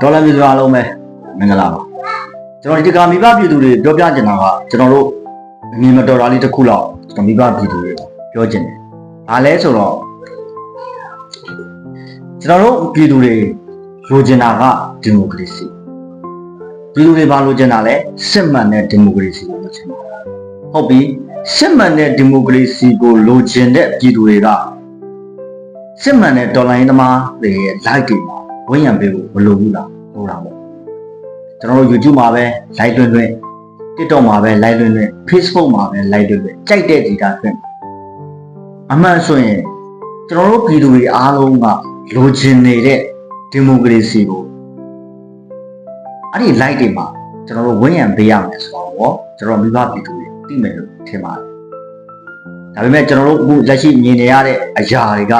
ဒေါ်လာပြည်သူအားလုံးပဲမင်္ဂလာပါကျွန်တော်ဒီကမိဘပြည်သူတွေပြောပြချင်တာကကျွန်တော်တို့အမြင်မတော်တာလေးတစ်ခုလောက်ကျွန်တော်မိဘပြည်သူတွေပြောချင်တယ်။ဘာလဲဆိုတော့ကျွန်တော်တို့ပြည်သူတွေလိုချင်တာကဒီမိုကရေစီပြည်သူတွေဘာလိုချင်တာလဲစစ်မှန်တဲ့ဒီမိုကရေစီကိုလိုချင်တာဟုတ်ပြီစစ်မှန်တဲ့ဒီမိုကရေစီကိုလိုချင်တဲ့ပြည်သူတွေကစစ်မှန်တဲ့တော်လှန်ရေးသမားတွေရဲ့ live တွေမှာ ဝန်ရံပေးဖို့မလိုဘူးလားလိုတာပေါ့ကျွန်တော်တို့ YouTube မှာပဲ live လွှင့်လွှင့် TikTok မှာပဲ live လွှင့်လွှင့် Facebook မှာပဲ live လွှင့်လွှင့်ကြိုက်တဲ့ data လွှင့်အမှန်ဆိုရင်ကျွန်တော်တို့ပြည်သူတွေအားလုံးကလိုချင်နေတဲ့ဒီမိုကရေစီကိုအဲ့ဒီ live တွေမှာကျွန်တော်တို့ဝန်ရံပေးရမယ်ဆိုတော့ကျွန်တော်မိဘပြည်သူတွေသိမယ်လို့ထင်ပါတယ်ဒါပေမဲ့ကျွန်တော်တို့အခုလက်ရှိမြင်နေရတဲ့အရာတွေက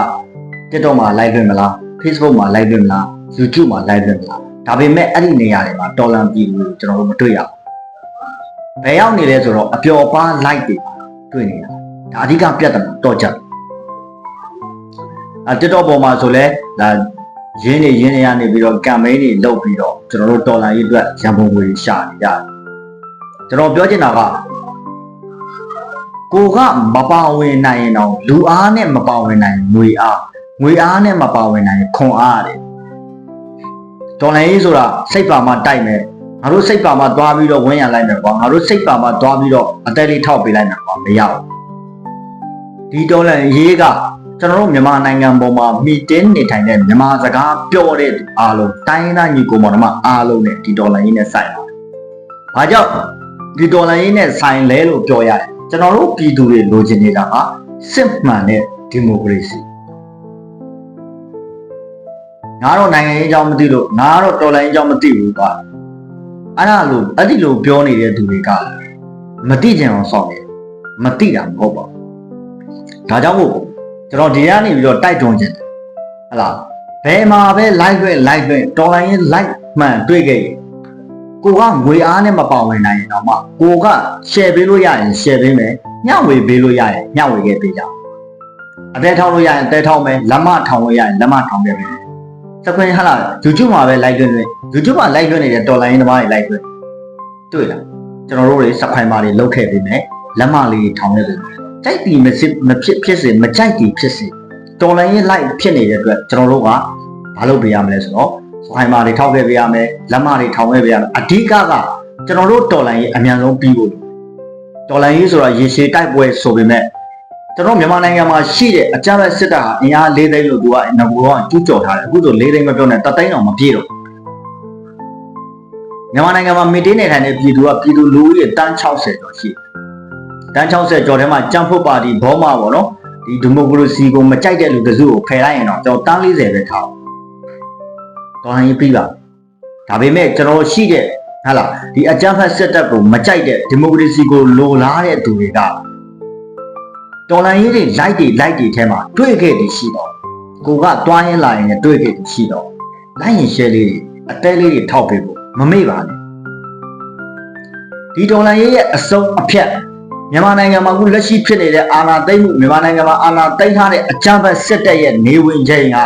TikTok မှာ live လွှင့်မလား Facebook မှာ live လွှင့်မလား YouTube မှာ live လွှင့်မလားဒါပေမဲ့အဲ့ဒီနေရာတွေမှာတော်လန်ပြည်သူတွေကိုကျွန်တော်တို့မတွေ့ရဘူးဘယ်ရောက်နေလဲဆိုတော့အပျော်ပါ live တွေမှာတွေ့နေတာဒါအဓိကပြဿနာတော့ကြတယ်အဲ TikTok ပေါ်မှာဆိုလဲဒါရင်းနေရင်းနေရနေပြီးတော့ campaign တွေလုပ်ပြီးတော့ကျွန်တော်တို့တော်လန်ရေးအတွက်ရန်ပုံငွေရှာနေကြတယ်ကျွန်တော်ပြောချင်တာကကိုကမပါဝင်နိုင်ရင်တော့လူအားနဲ့မပါဝင်နိုင်ငွေအား ငွေအားနဲ့မပါဝင်နိုင်ခွန်အားတဲ့တော်လိုင်းရေးဆိုတာစိတ်ပါမှတိုက်မယ်ငါတို့စိတ်ပါမှသွားပြီးတော့ဝန်းရံလိုက်မယ်ကွာငါတို့စိတ်ပါမှသွားပြီးတော့အတက်လေးထောက်ပေးလိုက်မယ်ကွာမရဘူးဒီတော်လိုင်းရေးကကျွန်တော်တို့မြန်မာနိုင်ငံပေါ်မှာမီတင်းနေထိုင်တဲ့မြန်မာစကားပြောတဲ့အားလုံးတိုင်းရင်းသားညီကိုမောင်နှမအားလုံးနဲ့ဒီတော်လိုင်းရေးနဲ့ဆိုင်ပါတယ်။ဘာကြောင့်ဒီတော်လိုင်းရေးနဲ့ဆိုင်လဲလို့ပြောရတယ်ကျွန်တော်တို့ပြည်သူတွေလိုချင်နေတာကစစ်မှန်တဲ့ဒီမိုကရေစီ ငါတော့နိုင်ငံရေးအကြောင်းမသိလို့ငါတော့တော်လိုင်းရေးအကြောင်းမသိဘူးကွာအဲ့ဒါလို့အဲ့ဒီလိုပြောနေတဲ့သူတွေကမသိကြအောင်ဆောက်နေမသိတာမဟုတ်ပါဘူးဒါကြောင့်မို့ကျွန်တော်ဒီကနေပြီးတော့တိုက်တွန်းခြင်းတယ်ဟလာဘယ်မှာပဲ live လွှင့် live လွှင့်တော်လိုင်းရေး live မှန်တွေ့ခဲ့ရင်ကိုကငွေအားနဲ့မပါဝင်နိုင်ရင်တော့မှကိုက share ပေးလို့ရရင် share ပေးမယ်ညဝေပေးလို့ရရင်ညဝေခဲ့ပေးကြအတဲထောင်းလို့ရရင်အတဲထောင်းမယ်လက်မထောင်းလို့ရရင်လက်မထောင်းပေးမယ် စကွင်းဟလာ YouTube မှာပဲ live လွှင့်လွှင့် YouTube မှာ live လွှင့်နေတဲ့တော်လိုင်းသမားတွေ live လွှင့်တွေ့လားကျွန်တော်တို့တွေ subscriber တွေလုတ်ခဲ့ပေးမယ်လက်မလေးထောင်းခဲ့ပေးမယ်ကြိုက်တီမဖြစ်မဖြစ်ဖြစ်စေမကြိုက်တီဖြစ်စေတော်လိုင်းရေး live ဖြစ်နေတဲ့အတွက်ကျွန်တော်တို့ကမလုပ်ပေးရမလဲဆိုတော့ subscriber တွေထောက်ခဲ့ပေးရမယ်လက်မတွေထောင်းခဲ့ပေးရမယ်အဓိကကကျွန်တော်တို့တော်လိုင်းရေးအများဆုံးပြီးဖို့တော်လိုင်းရေးဆိုတာရေရှည်တိုက်ပွဲဆိုပေမဲ့ ကျွန်တော်မြန်မာနိုင်ငံမှာရှိတဲ့အကြမ်းဖက်စစ်တပ်ဟာအင်အား၄သိန်းလို့သူကငကူကကျူးကျော်ထားတယ်အခုဆို၄သိန်းမပြောနဲ့တသိန်းတော့မပြည့်တော့မြန်မာနိုင်ငံမှာမီတင်းနေထိုင်တဲ့ပြည်သူကပြည်သူလူဦးရေတန်း60ကျော်ရှိတယ်တန်း60ကျော်ထဲမှာကြံ့ဖို့ပါတီဘောမပေါ့နော်ဒီဒီမိုကရေစီကိုမကြိုက်တဲ့လူတစုကိုဖယ်လိုက်ရင်တော့ကျွန်တော်တန်း40ပဲထားတော်ဟန်ရေးပြီးပါဒါပေမဲ့ကျွန်တော်ရှိတဲ့ဟာလားဒီအကြမ်းဖက်စစ်တပ်ကိုမကြိုက်တဲ့ဒီမိုကရေစီကိုလိုလားတဲ့သူတွေက တော်လန်ရေးတွေ light တွေ light တွေထဲမှာတွေ့ခဲ့ပြီးရှိတော့ကိုကတွားရင်လာရင်လည်းတွေ့ခဲ့ပြီးရှိတော့လိုက်ရင် share လေးတွေအတဲလေးတွေထောက်ပေးဖို့မမေ့ပါနဲ့ဒီတော်လန်ရေးရဲ့အစုံအဖြတ်မြန်မာနိုင်ငံမှာအခုလက်ရှိဖြစ်နေတဲ့အာဏာသိမ်းမှုမြန်မာနိုင်ငံမှာအာဏာသိမ်းထားတဲ့အကြမ်းဖက်စစ်တပ်ရဲ့နေဝင်ချိန်က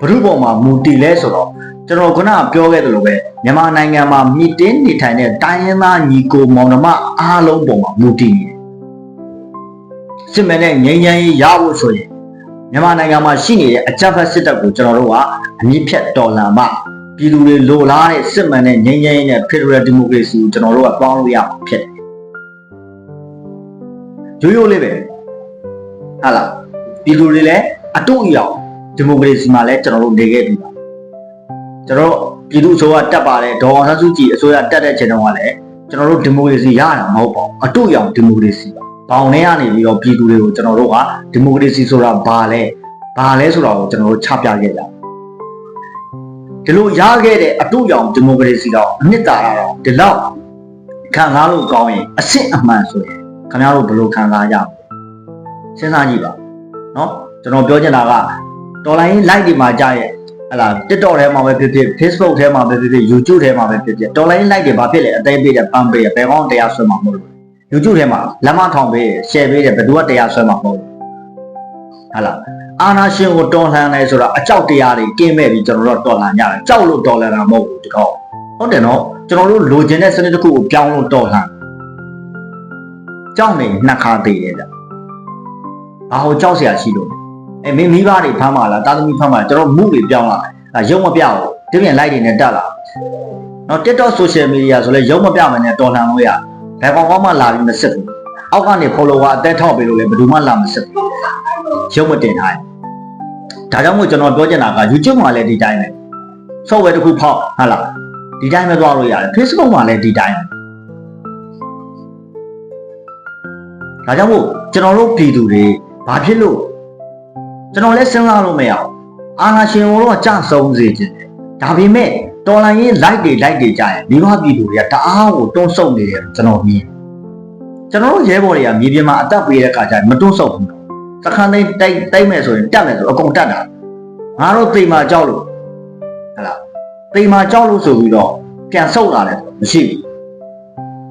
ဘုရုပေါ်မှာမူတည်လဲဆိုတော့ကျွန်တော်ခုနကပြောခဲ့သလိုပဲမြန်မာနိုင်ငံမှာမြစ်တင်းနေထိုင်တဲ့တိုင်းရင်းသားညီကိုမောင်နှမအားလုံးပေါ်မှာမူတည်နေတယ် စစ်မှန်တဲ့ငြိမ်းချမ်းရေးရဖို့ဆိုရင်မြန်မာနိုင်ငံမှာရှိနေတဲ့အကြမ်းဖက်စစ်တပ်ကိုကျွန်တော်တို့ကအမြင့်ဖြတ်တော်လှန်မှပြည်သူတွေလိုလားတဲ့စစ်မှန်တဲ့ငြိမ်းချမ်းရေးနဲ့ Federal Democracy ကိုကျွန်တော်တို့ကပေါင်းလို့ရမှာဖြစ်တယ်ရိုးရိုးလေးပဲဟာလားပြည်သူတွေလည်းအတူအယောင်ဒီမိုကရေစီမှာလည်းကျွန်တော်တို့နေခဲ့ပြီပါကျွန်တော်တို့ပြည်သူအစိုးရတက်ပါတယ်ဒေါ်အောင်ဆန်းစုကြည်အစိုးရတက်တဲ့ချိန်တုန်းကလည်းကျွန်တော်တို့ဒီမိုကရေစီရတာမဟုတ်ပါဘူးအတူအယောင်ဒီမိုကရေစီပါ ဘောင်ထဲကနေပြီးတော့ပြည်သူတွေကိုကျွန်တော်တို့ကဒီမိုကရေစီဆိုတာဘာလဲဘာလဲဆိုတာကိုကျွန်တော်တို့ချပြခဲ့ကြဒီလိုရခဲ့တဲ့အတူရောင်ဒီမိုကရေစီတော့အနှစ်သာရတော့ဒီလောက်ခံစားလို့ကောင်းရင်အစစ်အမှန်ဆိုရင်ခင်ဗျားတို့ဘယ်လိုခံစားကြမလဲစဉ်းစားကြည့်ပါเนาะကျွန်တော်ပြောချင်တာကတော်လိုင်း live ဒီမှာကြားရဲ့ဟလာ TikTok ထဲမှာပဲဖြစ်ဖြစ် Facebook ထဲမှာပဲဖြစ်ဖြစ် YouTube ထဲမှာပဲဖြစ်ဖြစ်တော်လိုင်း live တွေဘာဖြစ်လဲအသေးပေးတယ်ပန်းပေးတယ်ဘယ်ကောင်းတရားဆွဲမှာမဟုတ်ဘူး YouTube ထဲမှာလက်မထောင်ပေး share ပေးတယ်ဘယ်သူကတရားဆွဲမှာမဟုတ်ဘူးဟလာ အာနာရှင်ကိုတော်လှန်တယ်ဆိုတာအကြောက်တရားတွေကင်းမဲ့ပြီးကျွန်တော်တို့တော်လှန်ကြတယ်ကြောက်လို့တော်လှန်တာမဟုတ်ဘူးဒီကောင်ဟုတ်တယ်နော်ကျွန်တော်တို့လိုချင်တဲ့စနစ်တစ်ခုကိုပြောင်းလို့တော်လှန်ကြောက်နေနှစ်ခါသေးတယ်ဗျဘာဟိုကြောက်เสียရှိလို့အဲမင်းမိဘတွေဖမ်းပါလားတာသမီဖမ်းပါလားကျွန်တော်မှုတွေပြောင်းလာတယ်ဒါရုံမပြောက်ဘူးဒီပြင် like တွေနဲ့တက်လာနော် TikTok social media ဆိုလဲရုံမပြောက်မနဲ့တော်လှန်လို့ရ ဘယ်ကောင်မှလာပြီးမစစ်ဘူးအောက်ကနေ follower အသက်ထောက်ပေးလို့လည်းဘယ်သူမှလာမစစ်ဘူးရုံမတင်ထားဒါကြောင့်မို့ကျွန်တော်ပြောချင်တာက YouTube မှာလည်းဒီတိုင်းပဲ software တစ်ခုဖောက်ဟာလားဒီတိုင်းပဲသွားလို့ရတယ် Facebook မှာလည်းဒီတိုင်းဒါကြောင့်မို့ကျွန်တော်တို့ပြည်သူတွေဘာဖြစ်လို့ကျွန်တော်လည်းစဉ်းစားလို့မရအောင်အာနာရှင်ကိုတော့ကြဆုံးစေခြင်းတယ်ဒါပေမဲ့ တော်လိုင်းရင် light တွေ light တွေကြာရင်မိဘပြည်သူတွေကတအားကိုတွန်းဆုတ်နေတယ်ကျွန်တော်မြင်ကျွန်တော်တို့ရဲဘော်တွေကမြေပြင်မှာအသက်ပေးတဲ့အခါကျရင်မတွန်းဆုတ်ဘူးသခန်းသိမ်းတိုက်တိုက်မယ်ဆိုရင်တက်မယ်ဆိုအကုန်တက်တာငါတို့သိမ်မာကြောက်လို့ဟလာသိမ်မာကြောက်လို့ဆိုပြီးတော့ပြန်ဆုတ်လာတယ်မရှိဘူး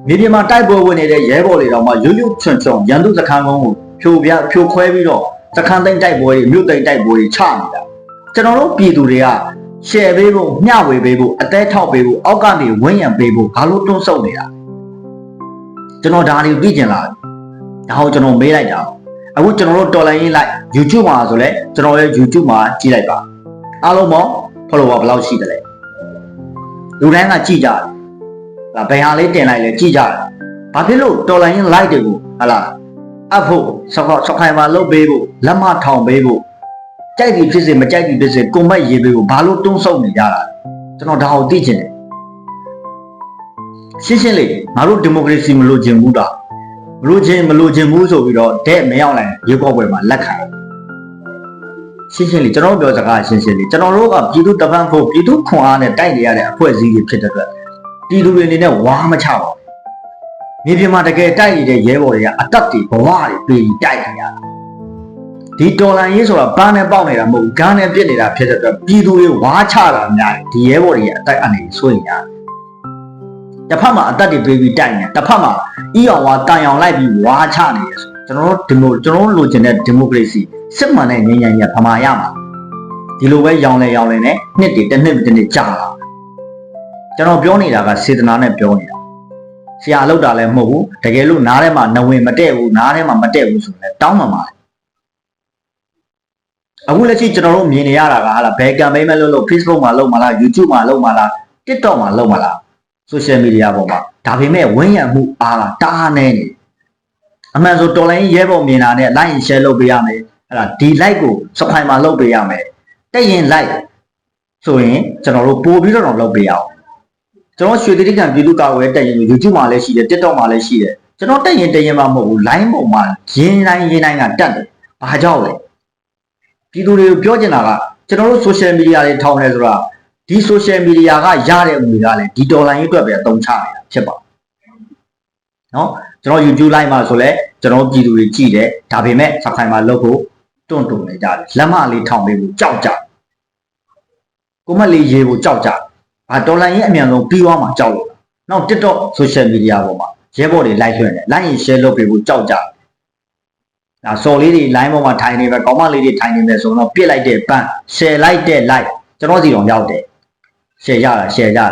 မြေပြင်မှာတိုက်ပွဲဝင်နေတဲ့ရဲဘော်တွေတော့မှရွရွချွန်ချွန်ရန်သူစခန်းကုန်းကိုဖြိုပြဖြိုခွဲပြီးတော့စခန်းသိမ်းတိုက်ပွဲတွေမြို့သိမ်းတိုက်ပွဲတွေချနေတာကျွန်တော်တို့ပြည်သူတွေက ရှယ်ပေးဖို့မျှဝေပေးဖို့အသေးထောက်ပေးဖို့အောက်ကနေဝန်းရံပေးဖို့ဘာလို့တွန်းဆုတ်နေတာကျွန်တော်ဒါတွေကိုသိကျင်လာတယ်ဒါကိုကျွန်တော်မေးလိုက်တာအခုကျွန်တော်တို့တော်လိုင်းရေးလိုက် YouTube မှာဆိုလဲကျွန်တော်ရဲ့ YouTube မှာကြည့်လိုက်ပါအားလုံးပေါ့ follower ဘယ်လောက်ရှိတယ်လဲလူတိုင်းကကြည့်ကြတယ်ဒါဘယ်ဟာလေးတင်လိုက်လဲကြည့်ကြတယ်ဘာဖြစ်လို့တော်လိုင်းရေး like တွေကိုဟလာအဖို့ဆောက်ဆောက်ခိုင်မှာလုပ်ပေးဖို့လက်မထောင်ပေးဖို့ ကြိုက်ပြီဖြစ်စေမကြိုက်ပြီဖြစ်စေကွန်မန့်ရေးပေးဖို့ဘာလို့တွန်းဆုတ်နေကြတာလဲကျွန်တော်ဒါကိုသိချင်တယ်ရှင်းရှင်းလေးငါတို့ဒီမိုကရေစီမလိုချင်ဘူးတာမလိုချင်မလိုချင်ဘူးဆိုပြီးတော့တဲ့မရောက်နိုင်ရေကောက်ပွဲမှာလက်ခံတယ်ရှင်းရှင်းလေးကျွန်တော်တို့ပြောစကားရှင်းရှင်းလေးကျွန်တော်တို့ကပြည်သူတပန်းဖို့ပြည်သူခွန်အားနဲ့တိုက်နေရတဲ့အဖွဲ့အစည်းတွေဖြစ်တဲ့အတွက်ပြည်သူတွေအနေနဲ့ဝါမချပါဘူးမြေပြင်မှာတကယ်တိုက်နေတဲ့ရဲဘော်တွေကအတက်တွေဘဝတွေပြီးတိုက်နေရတယ် ဒီတော်လန်ရေးဆိုတာပန်းနဲ့ပေါက်နေတာမဟုတ်ဘူးဂန်းနဲ့ပြစ်နေတာဖြစ်တဲ့အတွက်ပြည်သူတွေဝါချတာများတယ်ဒီရဲဘော်တွေရဲ့အတိုက်အနေဆိုရင်ရတယ်တစ်ဖက်မှာအသက်တွေပေးပြီးတိုက်နေတစ်ဖက်မှာအီအောင်ဝါတန်အောင်လိုက်ပြီးဝါချနေတယ်ဆိုကျွန်တော်တို့ဒီမိုကျွန်တော်တို့လိုချင်တဲ့ဒီမိုကရေစီစစ်မှန်တဲ့ငြိမ်းချမ်းရေးဗမာရမှာဒီလိုပဲရောင်လဲရောင်လဲနဲ့နှစ်တည်းတစ်နှစ်တစ်နှစ်ကြာလာကျွန်တော်ပြောနေတာကစေတနာနဲ့ပြောနေတာဆရာလောက်တာလည်းမဟုတ်ဘူးတကယ်လို့နားထဲမှာနဝင်မတည့်ဘူးနားထဲမှာမတည့်ဘူးဆိုရင်တောင်းမှမှာ အခုလက်ရှိကျွန်တော်တို့မြင်နေရတာကဟာလားဘယ်ကမ်ပိန်းမဲ့လုပ်လို့ Facebook မှာလုပ်မှာလား YouTube မှာလုပ်မှာလား TikTok မှာလုပ်မှာလား social media ပေါ်မှာဒါပေမဲ့ဝန်းရံမှုအားလားတားနေနေအမှန်ဆိုတော်လိုင်းရဲပေါ်မြင်တာနဲ့ like share လုပ်ပေးရမယ်အဲ့ဒါဒီ like ကို subscribe မှာလုပ်ပေးရမယ်တက်ရင် like ဆိုရင်ကျွန်တော်တို့ပို့ပြီးတော့လုပ်ပေးရအောင်ကျွန်တော်ရွှေတိကံပြည်သူ့ကာကွယ်တက်ရင် YouTube မှာလည်းရှိတယ် TikTok မှာလည်းရှိတယ်ကျွန်တော်တက်ရင်တက်ရင်မှမဟုတ်ဘူး line ပေါ်မှာရင်းတိုင်းရင်းတိုင်းကတက်တယ်ဘာကြောင့်လဲ ပြည်သူတွေကိုပြောချင်တာကကျွန်တော်တို့ social media တွေထောင်နေဆိုတာဒီ social media ကရတဲ့ငွေကလည်းဒီ dollar ရေးအတွက်ပဲအသုံးချနေတာဖြစ်ပါเนาะကျွန်တော် YouTube live မှာဆိုလဲကျွန်တော်ပြည်သူတွေကြည့်တယ်ဒါပေမဲ့ subscribe မှာလုပ်ဖို့တွန့်တွန့်နေကြတယ်လက်မလေးထောင်ပေးဖို့ကြောက်ကြကိုမလေးရေးဖို့ကြောက်ကြဘာဒေါ်လာရင်းအမြန်ဆုံးပြီးသွားမှာကြောက်လို့နောက် TikTok social media ပေါ်မှာရဲဘော်တွေ like လွှင့်တယ် like ရင် share လုပ်ပေးဖို့ကြောက်ကြ ဒါစော်လေးတွေ line ပေါ်မှာထိုင်နေပဲကောင်းမလေးတွေထိုင်နေမယ်ဆိုတော့ပြစ်လိုက်တဲ့ပန်း share လိုက်တဲ့ like ကျွန်တော်စီတော့ရောက်တယ် share ရတာ share ကြတာ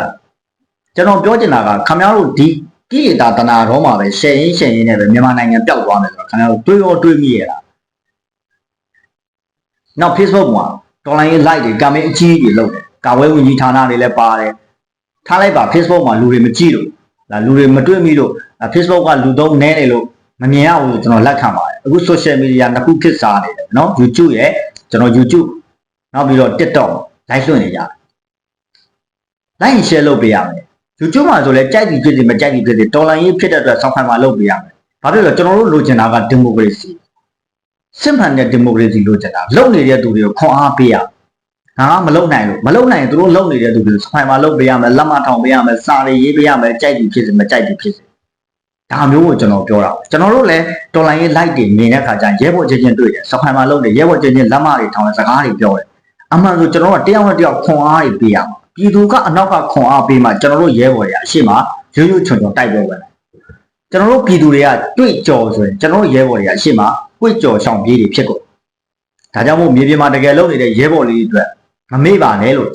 ကျွန်တော်ပြောချင်တာကခင်ဗျားတို့ဒီကိလေသာတဏှာတော့မှာပဲ share ရင်း share ရင်းနဲ့ပဲမြန်မာနိုင်ငံပျောက်သွားမယ်ဆိုတော့ခင်ဗျားတို့တွေးရောတွေးမိရတာနောက် Facebook မှာ online like တွေ comment အကြီးကြီးလုပ်တယ်ကာဝဲဝင်ကြီးဌာနတွေလည်းပါတယ်ထားလိုက်ပါ Facebook မှာလူတွေမကြည့်လို့ဒါလူတွေမတွေ့မိလို့ Facebook ကလူသုံးနဲနေလို့မမြင်ရဘူးလို့ကျွန်တော်လက်ခံပါတယ် အခု social media နှစ်ခုဖြစ်စားနေတယ်နော် YouTube ရဲ့ကျွန်တော် YouTube နောက်ပြီးတော့ TikTok live လွှင့်နေကြတယ် like share လုပ်ပေးရမယ် YouTube မှာဆိုလဲကြိုက်ပြီဖြစ်စီမကြိုက်ပြီဖြစ်စီတော်လိုင်းရေးဖြစ်တဲ့အတွက်ဆောက်ခိုင်းမှာလုပ်ပေးရမယ်ဘာဖြစ်လို့လဲကျွန်တော်တို့လိုချင်တာကဒီမိုကရေစီစစ်မှန်တဲ့ဒီမိုကရေစီလိုချင်တာလုပ်နေတဲ့သူတွေကိုခွန်အားပေးရငါကမလုပ်နိုင်လို့မလုပ်နိုင်ရင်သူတို့လုပ်နေတဲ့သူတွေဆောက်ခိုင်းမှာလုပ်ပေးရမယ်လက်မထောင်ပေးရမယ်စာတွေရေးပေးရမယ်ကြိုက်ပြီဖြစ်စီမကြိုက်ပြီဖြစ်စီ ဒါမျိုးကိုကျွန်တော်ပြောတာကျွန်တော်တို့လည်းတော်လိုင်းရေး like တွေမြင်တဲ့အခါကျရင်ရဲဘော်ချင်းချင်းတွေ့တယ်ဆောက်ခိုင်းမှာလုပ်တယ်ရဲဘော်ချင်းချင်းလက်မတွေထောင်တယ်စကားတွေပြောတယ်အမှန်ဆိုကျွန်တော်တို့တယောက်နဲ့တယောက်ခွန်အားတွေပေးရမှာပြည်သူကအနောက်ကခွန်အားပေးမှကျွန်တော်တို့ရဲဘော်တွေအရှိမရိုးရိုးချွန်ချွန်တိုက်ပွဲဝင်တယ်ကျွန်တော်တို့ပြည်သူတွေကတွေ့ကြော်ဆိုရင်ကျွန်တော်တို့ရဲဘော်တွေကအရှိမကိုကြော်ဆောင်ပြေးတွေဖြစ်ကုန်ဒါကြောင့်မို့မြေပြင်မှာတကယ်လုပ်နေတဲ့ရဲဘော်လေးတွေအတွက်မမေ့ပါနဲ့လို့